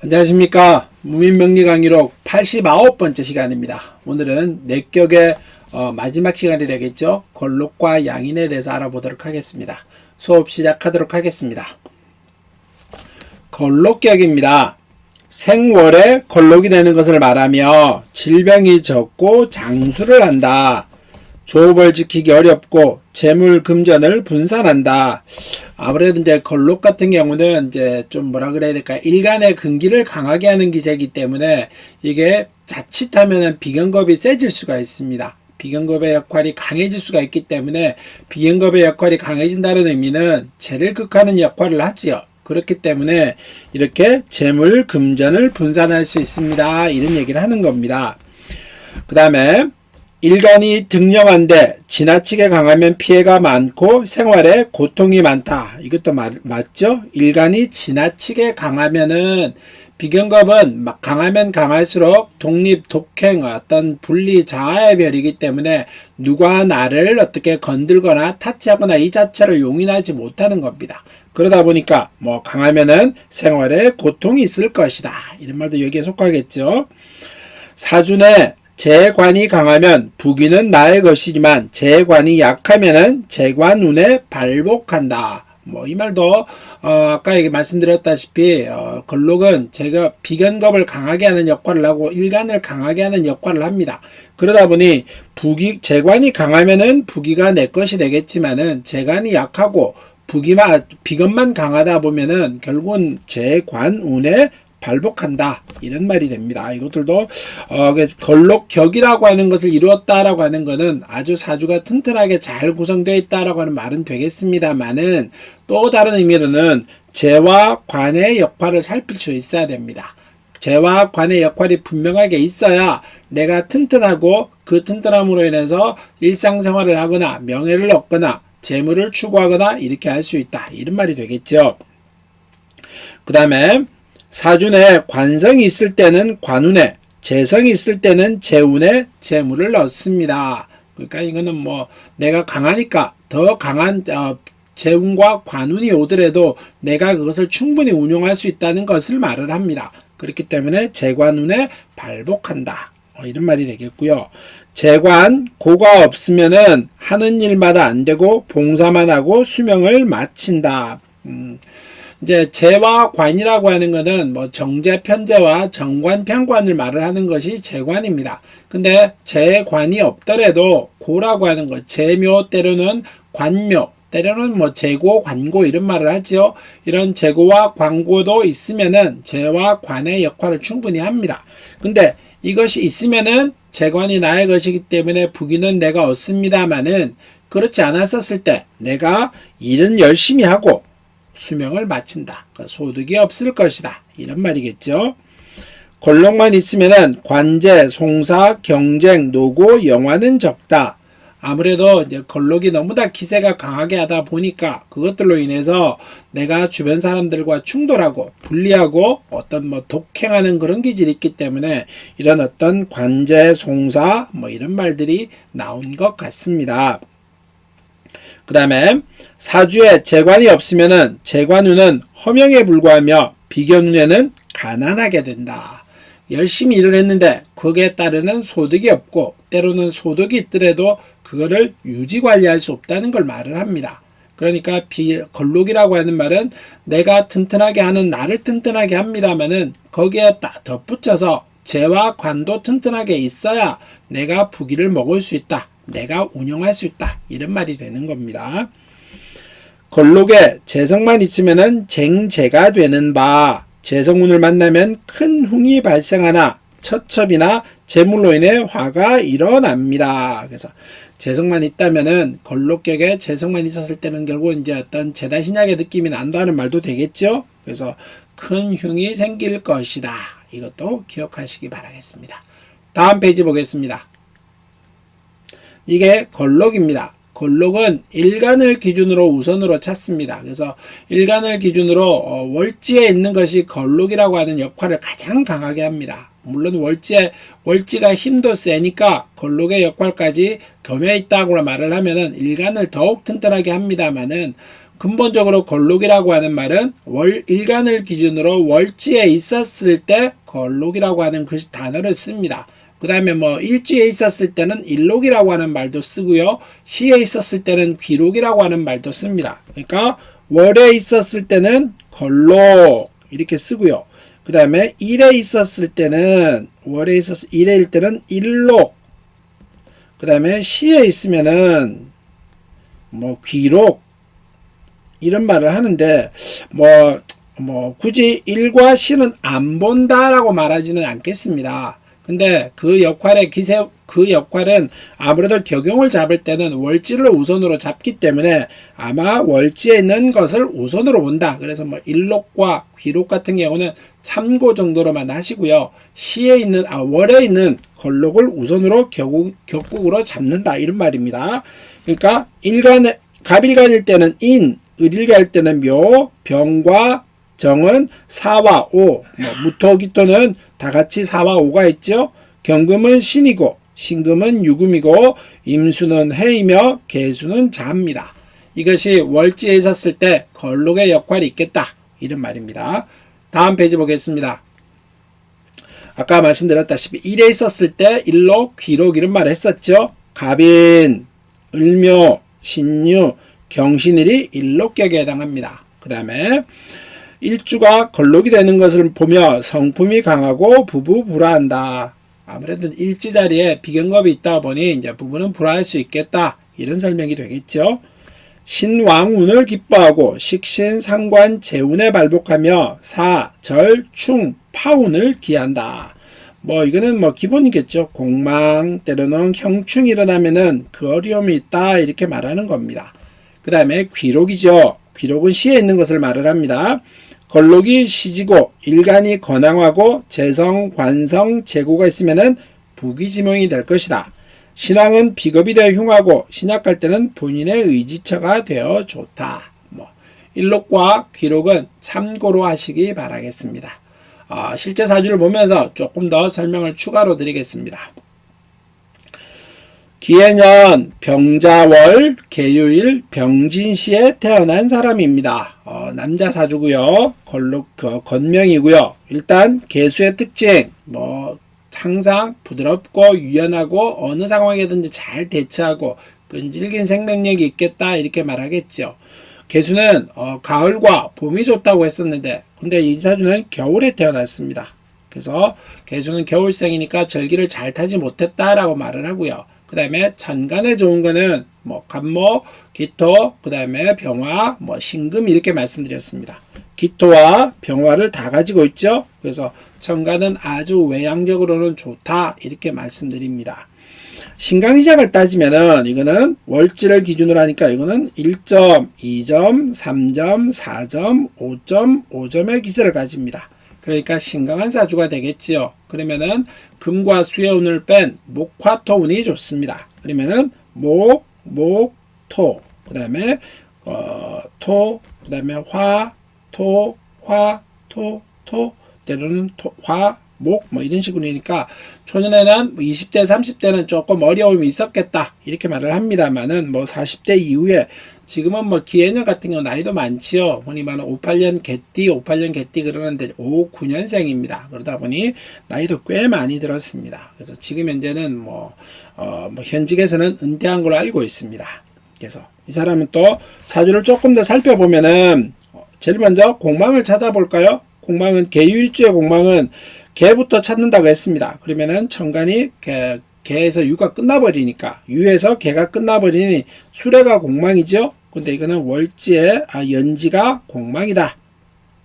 안녕하십니까. 무민명리 강의록 89번째 시간입니다. 오늘은 내격의 어, 마지막 시간이 되겠죠. 걸록과 양인에 대해서 알아보도록 하겠습니다. 수업 시작하도록 하겠습니다. 걸록격입니다. 생월에 걸록이 되는 것을 말하며 질병이 적고 장수를 한다. 조업을 지키기 어렵고 재물 금전을 분산한다. 아무래도 이제 걸록 같은 경우는 이제 좀 뭐라 그래야 될까 일간의 근기를 강하게 하는 기세이기 때문에 이게 자칫하면은 비견겁이 세질 수가 있습니다. 비견겁의 역할이 강해질 수가 있기 때문에 비견겁의 역할이 강해진다는 의미는 재를 극하는 역할을 하지요. 그렇기 때문에 이렇게 재물 금전을 분산할 수 있습니다. 이런 얘기를 하는 겁니다. 그 다음에 일간이 등령한데 지나치게 강하면 피해가 많고 생활에 고통이 많다. 이것도 맞, 맞죠? 일간이 지나치게 강하면은 비견겁은 막 강하면 강할수록 독립, 독행, 어떤 분리, 자아의 별이기 때문에 누가 나를 어떻게 건들거나 타치하거나 이 자체를 용인하지 못하는 겁니다. 그러다 보니까 뭐 강하면은 생활에 고통이 있을 것이다. 이런 말도 여기에 속하겠죠. 사준에 재관이 강하면 부귀는 나의 것이지만 재관이 약하면은 재관 운에 발복한다. 뭐 이 말도 어 아까 얘기 말씀드렸다시피 어 걸록은 제가 비견겁을 강하게 하는 역할을 하고 일간을 강하게 하는 역할을 합니다. 그러다 보니 부기 재관이 강하면은 부기가 내 것이 되겠지만은 재관이 약하고 부기만 비건만 강하다 보면은 결국은 재관운에 발복한다 이런 말이 됩니다. 이것들도 어, 걸록격이라고 하는 것을 이루었다라고 하는 것은 아주 사주가 튼튼하게 잘 구성되어 있다라고 하는 말은 되겠습니다만은 또 다른 의미로는 재와 관의 역할을 살필 수 있어야 됩니다. 재와 관의 역할이 분명하게 있어야 내가 튼튼하고 그 튼튼함으로 인해서 일상생활을 하거나 명예를 얻거나 재물을 추구하거나 이렇게 할 수 있다 이런 말이 되겠죠. 그 다음에 사준에 관성이 있을 때는 관운에 재성이 있을 때는 재운에 재물을 넣습니다. 그러니까 이거는 뭐 내가 강하니까 더 강한 어, 재운과 관운이 오더라도 내가 그것을 충분히 운용할 수 있다는 것을 말을 합니다. 그렇기 때문에 재관운에 발복한다. 어, 이런 말이 되겠고요. 재관 고가 없으면은 하는 일마다 안 되고 봉사만 하고 수명을 마친다. 음, 이제 재와 관이라고 하는 것은 뭐 정제 편제와 정관 편관을 말을 하는 것이 재관입니다. 근데 재관이 없더라도 고라고 하는 것, 재묘 때로는 관묘, 때로는 뭐 재고, 관고 이런 말을 하지요. 이런 재고와 관고도 있으면은 재와 관의 역할을 충분히 합니다. 근데 이것이 있으면은 재관이 나의 것이기 때문에 부기는 내가 얻습니다마는 그렇지 않았었을 때 내가 일은 열심히 하고 수명을 마친다. 그 소득이 없을 것이다. 이런 말이겠죠. 권력만 있으면은 관제, 송사, 경쟁, 노고, 영화는 적다. 아무래도 이제 걸록이 너무나 기세가 강하게 하다 보니까 그것들로 인해서 내가 주변 사람들과 충돌하고 분리하고 어떤 뭐 독행하는 그런 기질이 있기 때문에 이런 어떤 관제, 송사 뭐 이런 말들이 나온 것 같습니다. 그 다음에 사주에 재관이 없으면은 재관운은 허명에 불과하며 비견운에는 가난하게 된다. 열심히 일을 했는데 거기에 따르는 소득이 없고 때로는 소득이 있더라도 그거를 유지 관리할 수 없다는 걸 말을 합니다. 그러니까 비, 걸록이라고 하는 말은 내가 튼튼하게 하는 나를 튼튼하게 합니다만은 거기에 덧붙여서 재와 관도 튼튼하게 있어야 내가 부기를 먹을 수 있다. 내가 운영할 수 있다. 이런 말이 되는 겁니다. 걸록에 재성만 있으면은 쟁재가 되는 바 재성운을 만나면 큰 흥이 발생하나 처첩이나 재물로 인해 화가 일어납니다. 그래서 재성만 있다면은 걸록격에 재성만 있었을 때는 결국 이제 어떤 재단 신약의 느낌이 난다는 말도 되겠죠. 그래서 큰 흉이 생길 것이다. 이것도 기억하시기 바라겠습니다. 다음 페이지 보겠습니다. 이게 걸록입니다. 걸록은 일간을 기준으로 우선으로 찾습니다. 그래서 일간을 기준으로 어, 월지에 있는 것이 걸록이라고 하는 역할을 가장 강하게 합니다. 물론 월지에 월지가 힘도 세니까 걸록의 역할까지 겸해 있다고 말을 하면은 일간을 더욱 튼튼하게 합니다만은 근본적으로 걸록이라고 하는 말은 월 일간을 기준으로 월지에 있었을 때 걸록이라고 하는 그 단어를 씁니다. 그 다음에 뭐 일지에 있었을 때는 일록이라고 하는 말도 쓰고요. 시에 있었을 때는 귀록이라고 하는 말도 씁니다. 그러니까 월에 있었을 때는 걸록 이렇게 쓰고요. 그 다음에 일에 있었을 때는 월에 있었 일에일 때는 일록 그 다음에 시에 있으면은 뭐 귀록 이런 말을 하는데 뭐, 뭐 굳이 일과 시는 안 본다라고 말하지는 않겠습니다. 근데 그 역할의 기세 그 역할은 아무래도 격용을 잡을 때는 월지를 우선으로 잡기 때문에 아마 월지에 있는 것을 우선으로 본다. 그래서 뭐 일록과 귀록 같은 경우는 참고 정도로만 하시고요. 시에 있는 아 월에 있는 걸록을 우선으로 격국, 격국으로 잡는다 이런 말입니다. 그러니까 일간에 갑일간일 때는 인, 을일간일 때는 묘, 병과 정은 사와 오, 뭐 무토기토는 다 같이 사와 오가 있죠. 경금은 신이고 신금은 유금이고 임수는 해이며 개수는 자입니다. 이것이 월지에 있었을 때 걸록의 역할이 있겠다 이런 말입니다. 다음 페이지 보겠습니다. 아까 말씀드렸다시피 일에 있었을 때 일록, 귀록 이런 말을 했었죠. 갑인, 을묘, 신유, 경신일이 일록격에 해당합니다. 그 다음에 일주가 걸록이 되는 것을 보며 성품이 강하고 부부 불화한다. 아무래도 일지 자리에 비경겁이 있다 보니 이제 부부는 불화할 수 있겠다. 이런 설명이 되겠죠. 신왕운을 기뻐하고 식신 상관 재운에 발복하며 사, 절, 충, 파운을 기한다. 뭐 이거는 뭐 기본이겠죠. 공망 때로는 형충이 일어나면은 그 어려움이 있다 이렇게 말하는 겁니다. 그 다음에 귀록이죠. 귀록은 시에 있는 것을 말을 합니다. 걸록이 시지고 일간이 건왕하고 재성, 관성, 재고가 있으면은 부기지명이 될 것이다. 신앙은 비겁이 되어 흉하고 신약할 때는 본인의 의지처가 되어 좋다. 뭐 일록과 귀록은 참고로 하시기 바라겠습니다. 어, 실제 사주를 보면서 조금 더 설명을 추가로 드리겠습니다. 기해년 병자월 개유일 병진시에 태어난 사람입니다. 어, 남자 사주고요. 걸록 그, 건명이고요. 일단 개수의 특징 뭐 항상 부드럽고 유연하고 어느 상황이든지 잘 대처하고 끈질긴 생명력이 있겠다 이렇게 말하겠죠. 개수는 어, 가을과 봄이 좋다고 했었는데 근데 이 사주는 겨울에 태어났습니다. 그래서 개수는 겨울생이니까 절기를 잘 타지 못했다라고 말을 하고요. 그 다음에 천간에 좋은 거는 뭐 간모, 기토, 그 다음에 병화, 뭐 신금 이렇게 말씀드렸습니다. 기토와 병화를 다 가지고 있죠. 그래서 천간은 아주 외향적으로는 좋다 이렇게 말씀드립니다. 신강시장을 따지면은 이거는 월지를 기준으로 하니까 이거는 1점, 2점, 3점, 4점, 5점, 5점의 기세를 가집니다. 그러니까 신강한 사주가 되겠지요. 그러면은 금과 수의 운을 뺀 목화토 운이 좋습니다. 그러면은 목, 목, 토, 그 다음에 어, 토, 그 다음에 화, 토, 화, 토, 토, 때로는 토, 화, 목, 뭐 이런 식으로니까 초년에는 20대, 30대는 조금 어려움이 있었겠다 이렇게 말을 합니다만은 뭐 40대 이후에 지금은 뭐 기해년 같은 경우 나이도 많지요. 흔히 말하는 58년 개띠, 58년 개띠 그러는데 59년생입니다. 그러다 보니 나이도 꽤 많이 들었습니다. 그래서 지금 현재는 뭐, 어, 뭐 현직에서는 은퇴한 걸로 알고 있습니다. 그래서 이 사람은 또 사주를 조금 더 살펴보면은 어, 제일 먼저 공망을 찾아볼까요? 공망은 개유일주의 공망은 개부터 찾는다고 했습니다. 그러면은 천간이 개, 개에서 유가 끝나버리니까 유에서 개가 끝나버리니 수레가 공망이죠. 근데 이거는 월지에 아 연지가 공망이다.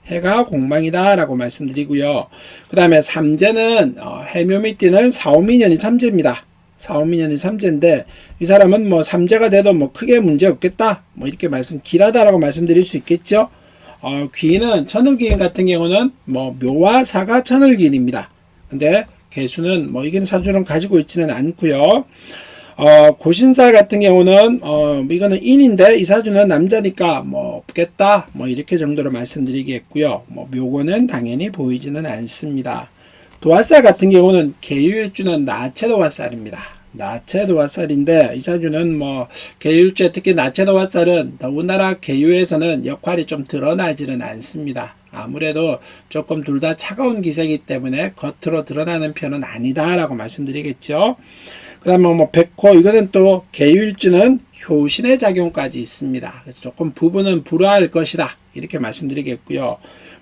해가 공망이다 라고 말씀드리고요. 그 다음에 삼재는 어, 해묘미 띠는 사오미년이 삼재입니다. 사오미년이 삼재인데 이 사람은 뭐 삼재가 돼도 뭐 크게 문제 없겠다. 뭐 이렇게 말씀 길하다라고 말씀드릴 수 있겠죠. 어, 귀는 천을귀인 같은 경우는 뭐 묘와 사가 천을귀인입니다. 근데 개수는 뭐 이건 사주는 가지고 있지는 않고요. 어, 고신살 같은 경우는 어, 이거는 인인데 이 사주는 남자니까 뭐 없겠다 뭐 이렇게 정도로 말씀드리겠고요. 뭐 묘고는 당연히 보이지는 않습니다. 도화살 같은 경우는 개유일주는 나체 도화살입니다. 나체 도화살인데 이사주는 뭐 계율제 특히 나체 도화살은 더군다나 계유에서는 역할이 좀 드러나지는 않습니다. 아무래도 조금 둘 다 차가운 기세이기 때문에 겉으로 드러나는 편은 아니다라고 말씀드리겠죠. 그 다음에 뭐 백호 이거는 또 계율주는 효신의 작용까지 있습니다. 그래서 조금 부분은 불화할 것이다 이렇게 말씀드리겠고요.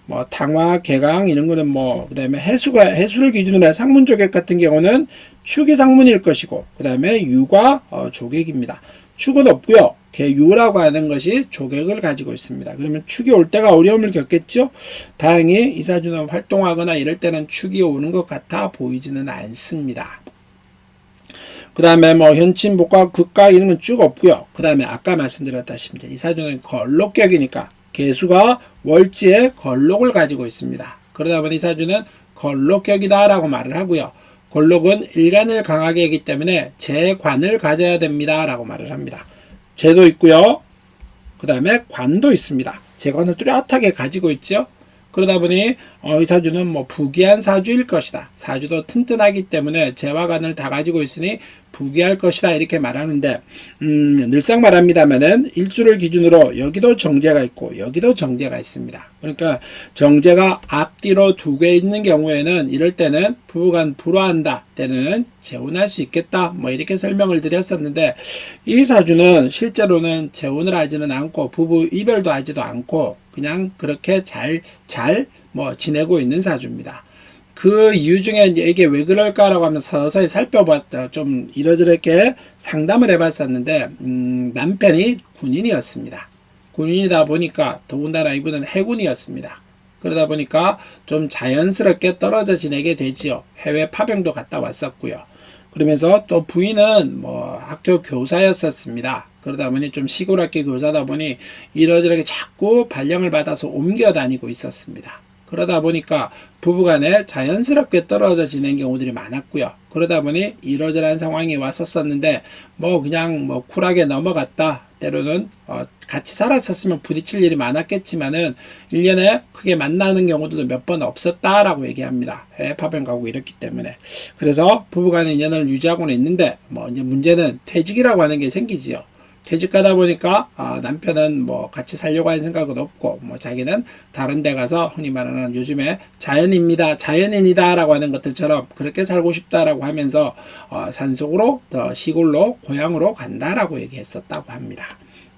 뭐 당화, 개강 이런 거는 뭐 그다음에 해수가 해수를 기준으로 한 상문 조객 같은 경우는 축이 상문일 것이고 그다음에 유가 어, 조객입니다. 축은 없고요. 개유라고 하는 것이 조객을 가지고 있습니다. 그러면 축이 올 때가 어려움을 겪겠죠. 다행히 이사주는 활동하거나 이럴 때는 축이 오는 것 같아 보이지는 않습니다. 그 다음에 뭐 현침, 복과, 극과 이런 건 쭉 없고요. 그 다음에 아까 말씀드렸다시피 이사주는 걸록격이니까 개수가 월지에 걸록을 가지고 있습니다. 그러다 보니 이사주는 걸록격이다라고 말을 하고요. 걸록은 일간을 강하게 하기 때문에 재관을 가져야 됩니다라고 말을 합니다. 재도 있고요. 그 다음에 관도 있습니다. 재관을 뚜렷하게 가지고 있죠. 그러다 보니 어, 이 사주는 뭐 부귀한 사주일 것이다. 사주도 튼튼하기 때문에 재와 관을 다 가지고 있으니 부귀할 것이다 이렇게 말하는데 음, 늘상 말합니다만은 일주를 기준으로 여기도 정제가 있고 여기도 정제가 있습니다. 그러니까 정제가 앞뒤로 두 개 있는 경우에는 이럴 때는 부부간 불화한다 때는 재혼할 수 있겠다 뭐 이렇게 설명을 드렸었는데 이 사주는 실제로는 재혼을 하지는 않고 부부 이별도 하지도 않고 그냥 그렇게 잘 잘 뭐 지내고 있는 사주입니다. 그 이유 중에 이게 왜 그럴까라고 하면 서서히 살펴봤다. 좀 이러저렇게 상담을 해봤었는데, 음, 남편이 군인이었습니다. 군인이다 보니까 더군다나 이분은 해군이었습니다. 그러다 보니까 좀 자연스럽게 떨어져 지내게 되지요. 해외 파병도 갔다 왔었고요. 그러면서 또 부인은 뭐 학교 교사였었습니다. 그러다 보니 좀 시골 학교 교사다 보니 이러저렇게 자꾸 발령을 받아서 옮겨 다니고 있었습니다. 그러다 보니까 부부간에 자연스럽게 떨어져 지낸 경우들이 많았고요. 그러다 보니 이러저러한 상황이 왔었었는데 뭐 그냥 뭐 쿨하게 넘어갔다. 때로는 어 같이 살았었으면 부딪힐 일이 많았겠지만은 1년에 크게 만나는 경우도 몇 번 없었다라고 얘기합니다. 해외 파병 가고 이렇기 때문에. 그래서 부부간의 인연을 유지하고는 있는데 뭐 이제 문제는 퇴직이라고 하는 게 생기지요. 퇴직하다 보니까 아, 남편은 뭐 같이 살려고 하는 생각은 없고 뭐 자기는 다른 데 가서 흔히 말하는 요즘에 자연입니다 자연인이다 라고 하는 것들처럼 그렇게 살고 싶다라고 하면서 어, 산속으로 더 시골로 고향으로 간다라고 얘기했었다고 합니다.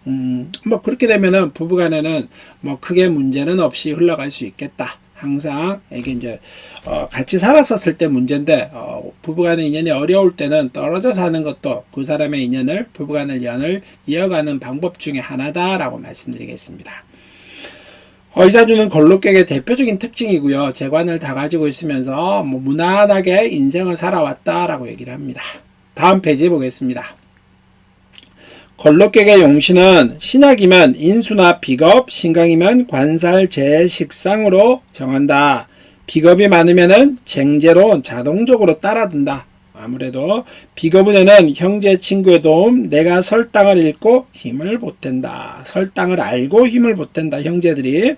음, 뭐 그렇게 되면은 부부간에는 뭐 크게 문제는 없이 흘러갈 수 있겠다. 항상 이게 이제 어, 같이 살았었을 때 문제인데 어, 부부간의 인연이 어려울 때는 떨어져 사는 것도 그 사람의 인연을 부부간의 연을 이어가는 방법 중에 하나다라고 말씀드리겠습니다. 어, 이사주는 걸록객의 대표적인 특징이고요. 재관을 다 가지고 있으면서 뭐 무난하게 인생을 살아왔다라고 얘기를 합니다. 다음 페이지 보겠습니다. 걸록객의 용신은 신약이면 인수나 비겁, 신강이면 관살, 재, 식상으로 정한다. 비겁이 많으면은 쟁제로 자동적으로 따라든다. 아무래도 비겁은에는 형제 친구의 도움, 내가 설당을 읽고 힘을 보탠다. 설당을 알고 힘을 보탠다. 형제들이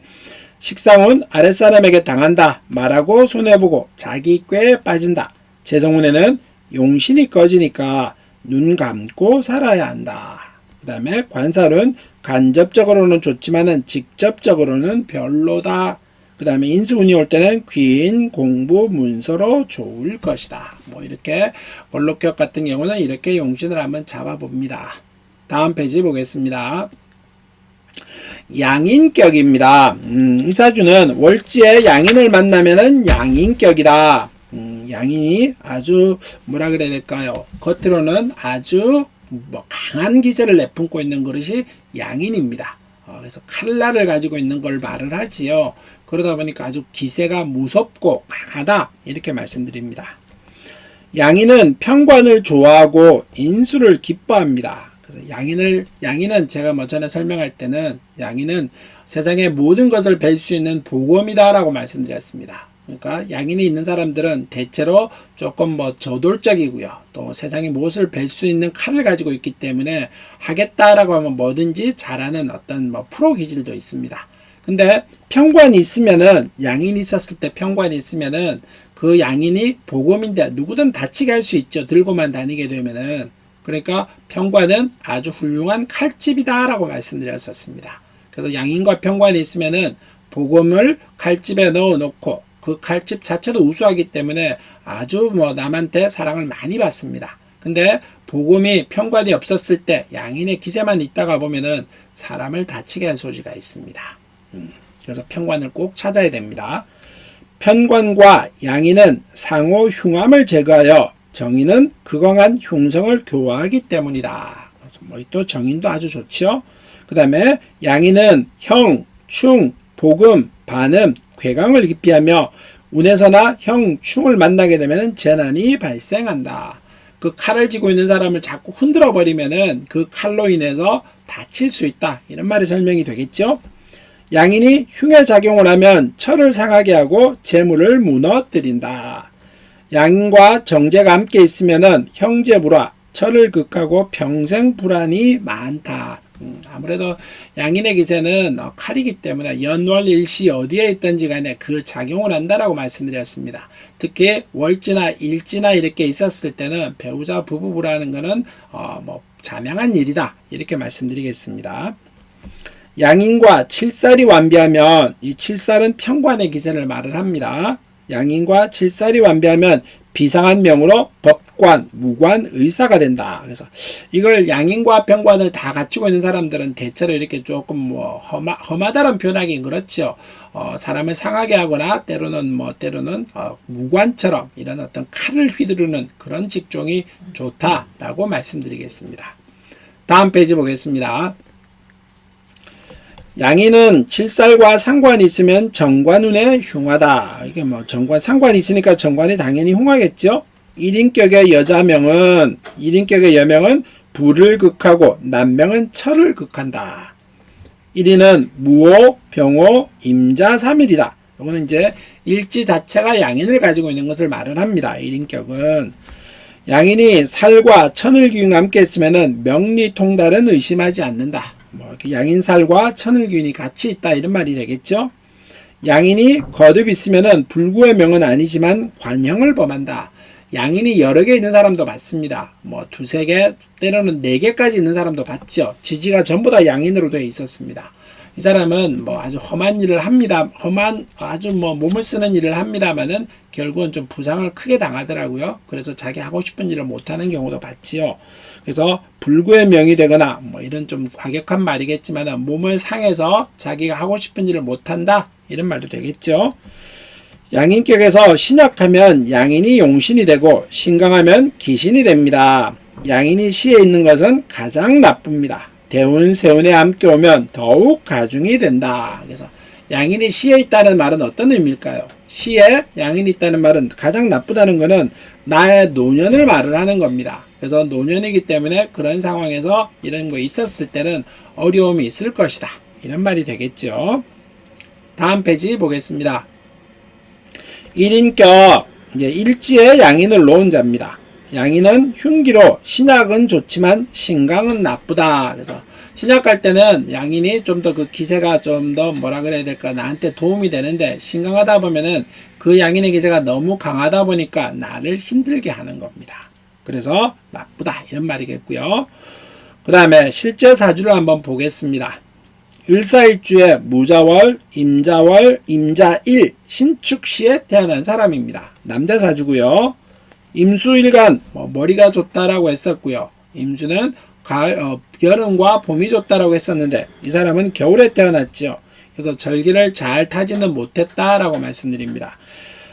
식상은 아랫사람에게 당한다. 말하고 손해보고 자기 꾀에 빠진다. 재성운에는 용신이 꺼지니까 눈 감고 살아야 한다. 그 다음에 관살은 간접적으로는 좋지만은 직접적으로는 별로다. 그 다음에 인수운이 올 때는 귀인, 공부, 문서로 좋을 것이다. 뭐 이렇게 원록격 같은 경우는 이렇게 용신을 한번 잡아봅니다. 다음 페이지 보겠습니다. 양인격입니다. 음, 이사주는 월지에 양인을 만나면은 양인격이다. 음, 양인이 아주 뭐라 그래야 될까요? 겉으로는 아주 뭐 강한 기세를 내뿜고 있는 그릇이 양인입니다. 어, 그래서 칼날을 가지고 있는 걸 말을 하지요. 그러다 보니까 아주 기세가 무섭고 강하다 이렇게 말씀드립니다. 양인은 평관을 좋아하고 인수를 기뻐합니다. 그래서 양인을 양인은 제가 뭐 전에 설명할 때는 양인은 세상의 모든 것을 뵐 수 있는 보검이다라고 말씀드렸습니다. 그러니까 양인이 있는 사람들은 대체로 조금 뭐 저돌적이고요. 또 세상의 무엇을 뵐 수 있는 칼을 가지고 있기 때문에 하겠다라고 하면 뭐든지 잘하는 어떤 뭐 프로 기질도 있습니다. 근데 평관이 있으면은 양인이 있었을 때 평관이 있으면은 그그 양인이 복음인데 누구든 다치게 할 수 있죠. 들고만 다니게 되면은. 그러니까 평관은 아주 훌륭한 칼집이다라고 말씀드렸었습니다. 그래서 양인과 평관이 있으면은 복음을 칼집에 넣어 놓고 그 칼집 자체도 우수하기 때문에 아주 뭐 남한테 사랑을 많이 받습니다. 근데 복음이 평관이 없었을 때 양인의 기세만 있다가 보면은 사람을 다치게 할 소지가 있습니다. 음, 그래서 평관을 꼭 찾아야 됩니다. 편관과 양인은 상호 흉함을 제거하여 정인은 극왕한 흉성을 교화하기 때문이다. 뭐또 정인도 아주 좋죠. 그 다음에 양인은 형, 충, 복음, 반음, 괴강을 기피하며 운에서나 형, 충을 만나게 되면 재난이 발생한다. 그 칼을 쥐고 있는 사람을 자꾸 흔들어 버리면은 그 칼로 인해서 다칠 수 있다. 이런 말이 설명이 되겠죠. 양인이 흉의 작용을 하면 철을 상하게 하고 재물을 무너뜨린다. 양인과 정제가 함께 있으면은 형제 불화, 철을 극하고 평생 불안이 많다. 음, 아무래도 양인의 기세는 어, 칼이기 때문에 연월 일시 어디에 있든지 간에 그 작용을 한다라고 말씀드렸습니다. 특히 월지나 일지나 이렇게 있었을 때는 배우자 부부부라는 것은 어, 뭐 자명한 일이다 이렇게 말씀드리겠습니다. 양인과 칠살이 완비하면 이 칠살은 평관의 기세를 말을 합니다. 양인과 칠살이 완비하면 비상한 명으로 법관, 무관, 의사가 된다. 그래서 이걸 양인과 평관을 다 갖추고 있는 사람들은 대체로 이렇게 조금 뭐 험하, 험하다는 표현하긴 그렇죠. 어, 사람을 상하게 하거나 때로는 뭐 때로는 어, 무관처럼 이런 어떤 칼을 휘두르는 그런 직종이 좋다라고 말씀드리겠습니다. 다음 페이지 보겠습니다. 양인은 칠살과 상관이 있으면 정관운에 흉하다. 이게 뭐 정관 상관이 있으니까 정관이 당연히 흉하겠죠. 일인격의 여자명은 일인격의 여명은 불을 극하고 남명은 철을 극한다. 1인은 무호, 병호, 임자, 삼일이다. 이거는 이제 일지 자체가 양인을 가지고 있는 것을 말을 합니다. 1인격은. 양인이 살과 천을 기운과 함께 있으면 명리통달은 의심하지 않는다. 뭐 양인살과 천을균이 같이 있다 이런 말이 되겠죠. 양인이 거듭 있으면은 불구의 명은 아니지만 관형을 범한다. 양인이 여러 개 있는 사람도 봤습니다. 뭐 두세 개, 때로는 네 개까지 있는 사람도 봤죠. 지지가 전부 다 양인으로 되어 있었습니다. 이 사람은 뭐 아주 험한 일을 합니다. 험한 아주 뭐 몸을 쓰는 일을 합니다만은 결국은 좀 부상을 크게 당하더라고요. 그래서 자기 하고 싶은 일을 못하는 경우도 봤지요. 그래서 불구의 명이 되거나 뭐 이런 좀 과격한 말이겠지만 몸을 상해서 자기가 하고 싶은 일을 못한다 이런 말도 되겠죠. 양인격에서 신약하면 양인이 용신이 되고 신강하면 기신이 됩니다. 양인이 시에 있는 것은 가장 나쁩니다. 대운 세운에 함께 오면 더욱 가중이 된다. 그래서 양인이 시에 있다는 말은 어떤 의미일까요? 시에 양인이 있다는 말은 가장 나쁘다는 것은 나의 노년을 말을 하는 겁니다. 그래서 노년이기 때문에 그런 상황에서 이런 거 있었을 때는 어려움이 있을 것이다. 이런 말이 되겠죠. 다음 페이지 보겠습니다. 1인격 이제 일지에 양인을 놓은 자입니다. 양인은 흉기로 신약은 좋지만 신강은 나쁘다. 그래서 신약할 때는 양인이 좀 더 그 기세가 좀 더 뭐라 그래야 될까 나한테 도움이 되는데 신강하다 보면은 그 양인의 기세가 너무 강하다 보니까 나를 힘들게 하는 겁니다. 그래서 나쁘다 이런 말이겠고요. 그 다음에 실제 사주를 한번 보겠습니다. 일사일주에 무자월, 임자월, 임자일, 신축시에 태어난 사람입니다. 남자 사주고요. 임수일간 뭐 머리가 좋다라고 했었고요. 임수는 가을, 어, 여름과 봄이 좋다라고 했었는데 이 사람은 겨울에 태어났죠. 그래서 절기를 잘 타지는 못했다라고 말씀드립니다.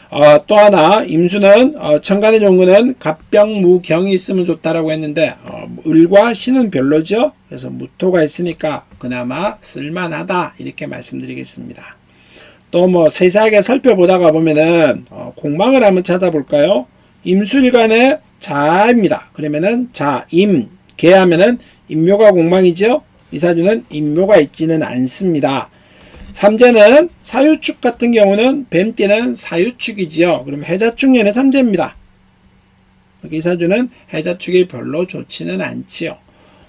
어, 또 하나 임수는 어, 천간의 종구는 갑병무경이 있으면 좋다라고 했는데 어, 을과 신은 별로죠. 그래서 무토가 있으니까 그나마 쓸만하다 이렇게 말씀드리겠습니다. 또 뭐 세세하게 살펴보다가 보면은 어, 공망을 한번 찾아볼까요? 임술간의 자입니다. 그러면은 자, 임, 개 하면은 임묘가 공망이죠. 이 사주는 임묘가 있지는 않습니다. 삼재는 사유축 같은 경우는 뱀띠는 사유축이지요. 그럼 해자축년의 삼재입니다. 이 사주는 해자축이 별로 좋지는 않지요.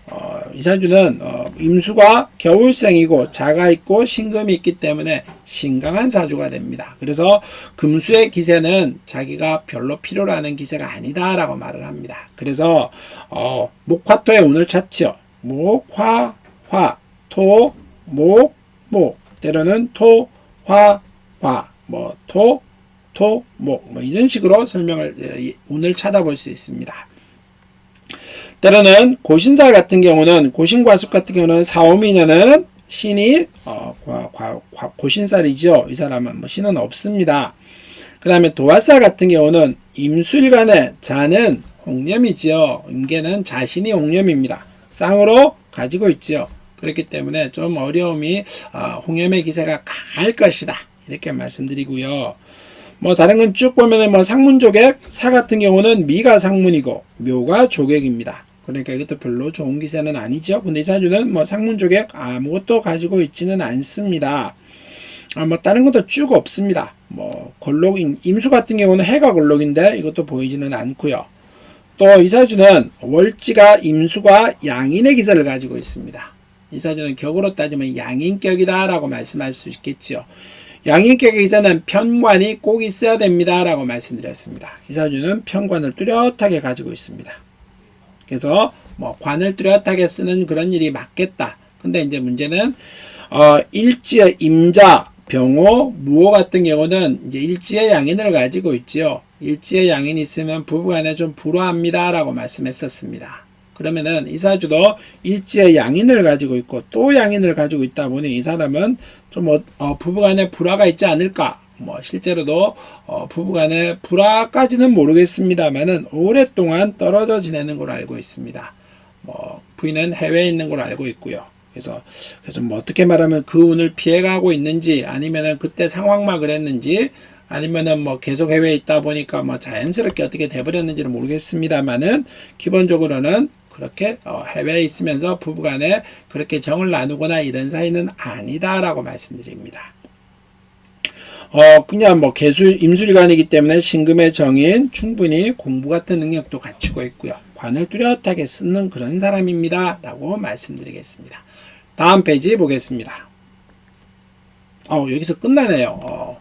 어, 이사주는 어, 임수가 겨울생이고 자가 있고 신금이 있기 때문에 신강한 사주가 됩니다. 그래서 금수의 기세는 자기가 별로 필요로 하는 기세가 아니다라고 말을 합니다. 그래서 어, 목화토의 운을 찾지요. 목화 화, 토, 목, 목. 때로는 토, 화, 화, 뭐 토, 토, 목, 뭐 이런 식으로 설명을 예, 운을 찾아볼 수 있습니다. 때로는 고신살 같은 경우는 고신과숙 같은 경우는 사오미년은 신이 어, 과, 과, 과, 고신살이죠. 이 사람은 뭐 신은 없습니다. 그 다음에 도화살 같은 경우는 임술간의 자는 홍념이지요. 임계는 자신이 홍념입니다. 쌍으로 가지고 있지요. 그렇기 때문에 좀 어려움이 어, 홍염의 기세가 강할 것이다. 이렇게 말씀드리고요. 뭐 다른 건 쭉 보면은 뭐 상문 조객 사 같은 경우는 미가 상문이고 묘가 조객입니다. 그러니까 이것도 별로 좋은 기세는 아니죠. 근데 이 사주는 뭐 상문조객 아무것도 가지고 있지는 않습니다. 아, 뭐 다른 것도 쭉 없습니다. 뭐 골록 임수 같은 경우는 해가 골록인데 이것도 보이지는 않고요. 또 이 사주는 월지가 임수가 양인의 기세를 가지고 있습니다. 이 사주는 격으로 따지면 양인격이다라고 말씀할 수 있겠지요. 양인격의 기세는 편관이 꼭 있어야 됩니다라고 말씀드렸습니다. 이 사주는 편관을 뚜렷하게 가지고 있습니다. 그래서 뭐 관을 뚜렷하게 쓰는 그런 일이 맞겠다. 근데 이제 문제는 어, 일지의 임자, 병호, 무호 같은 경우는 이제 일지의 양인을 가지고 있지요. 일지의 양인이 있으면 부부간에 좀 불화합니다라고 말씀했었습니다. 그러면은 이 사주도 일지의 양인을 가지고 있고 또 양인을 가지고 있다 보니 이 사람은 좀 어, 어, 부부간에 불화가 있지 않을까? 뭐 실제로도 어, 부부간에 불화까지는 모르겠습니다만은 오랫동안 떨어져 지내는 걸로 알고 있습니다. 뭐 부인은 해외에 있는 걸로 알고 있고요. 그래서 그래서 뭐 어떻게 말하면 그 운을 피해가고 있는지 아니면은 그때 상황만 그랬는지 아니면은 뭐 계속 해외에 있다 보니까 뭐 자연스럽게 어떻게 돼버렸는지는 모르겠습니다만은 기본적으로는 그렇게 어, 해외에 있으면서 부부간에 그렇게 정을 나누거나 이런 사이는 아니다라고 말씀드립니다. 어 그냥 뭐 개술 임술관이기 때문에 신금의 정인 충분히 공부 같은 능력도 갖추고 있고요. 관을 뚜렷하게 쓰는 그런 사람입니다 라고 말씀드리겠습니다. 다음 페이지 보겠습니다. 어 여기서 끝나네요. 어,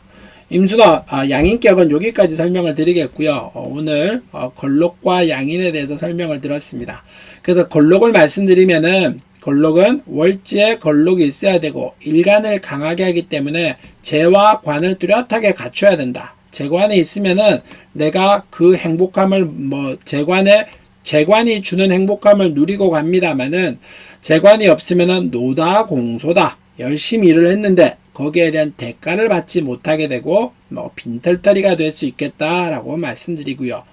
임수나 아, 양인격은 여기까지 설명을 드리겠고요. 어, 오늘 어, 걸록과 양인에 대해서 설명을 들었습니다. 그래서 걸록을 말씀드리면은 걸록은 월지에 걸록이 있어야 되고 일간을 강하게 하기 때문에 재와 관을 뚜렷하게 갖춰야 된다. 재관이 있으면은 내가 그 행복함을 뭐 재관에 재관이 주는 행복함을 누리고 갑니다만은 재관이 없으면은 노다 공소다 열심히 일을 했는데 거기에 대한 대가를 받지 못하게 되고 뭐 빈털터리가 될 수 있겠다라고 말씀드리고요.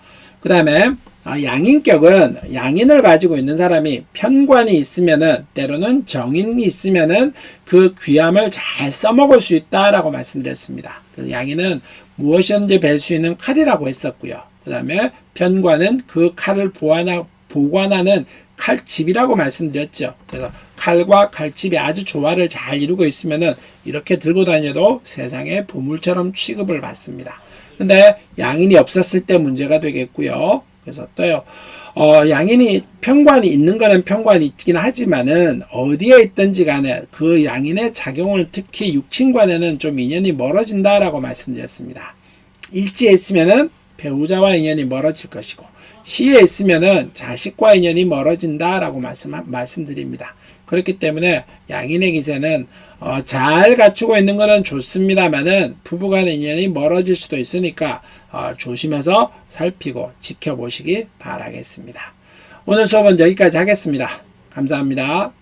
그 다음에 아, 양인격은 양인을 가지고 있는 사람이 편관이 있으면은 때로는 정인이 있으면은 그 귀함을 잘 써먹을 수 있다라고 말씀드렸습니다. 그래서 양인은 무엇이든지 뵐 수 있는 칼이라고 했었고요. 그 다음에 편관은 그 칼을 보완하, 보관하는 칼집이라고 말씀드렸죠. 그래서 칼과 칼집이 아주 조화를 잘 이루고 있으면은 이렇게 들고 다녀도 세상의 보물처럼 취급을 받습니다. 근데 양인이 없었을 때 문제가 되겠고요. 그래서 또요, 어, 양인이 편관이 있는 거는 편관이 있긴 하지만은 어디에 있든지 간에 그 양인의 작용을 특히 육친관에는 좀 인연이 멀어진다라고 말씀드렸습니다. 일지에 있으면은 배우자와 인연이 멀어질 것이고 시에 있으면은 자식과 인연이 멀어진다라고 말씀 말씀드립니다. 그렇기 때문에 양인의 기세는 어, 잘 갖추고 있는 것은 좋습니다만은 부부간의 인연이 멀어질 수도 있으니까 어, 조심해서 살피고 지켜보시기 바라겠습니다. 오늘 수업은 여기까지 하겠습니다. 감사합니다.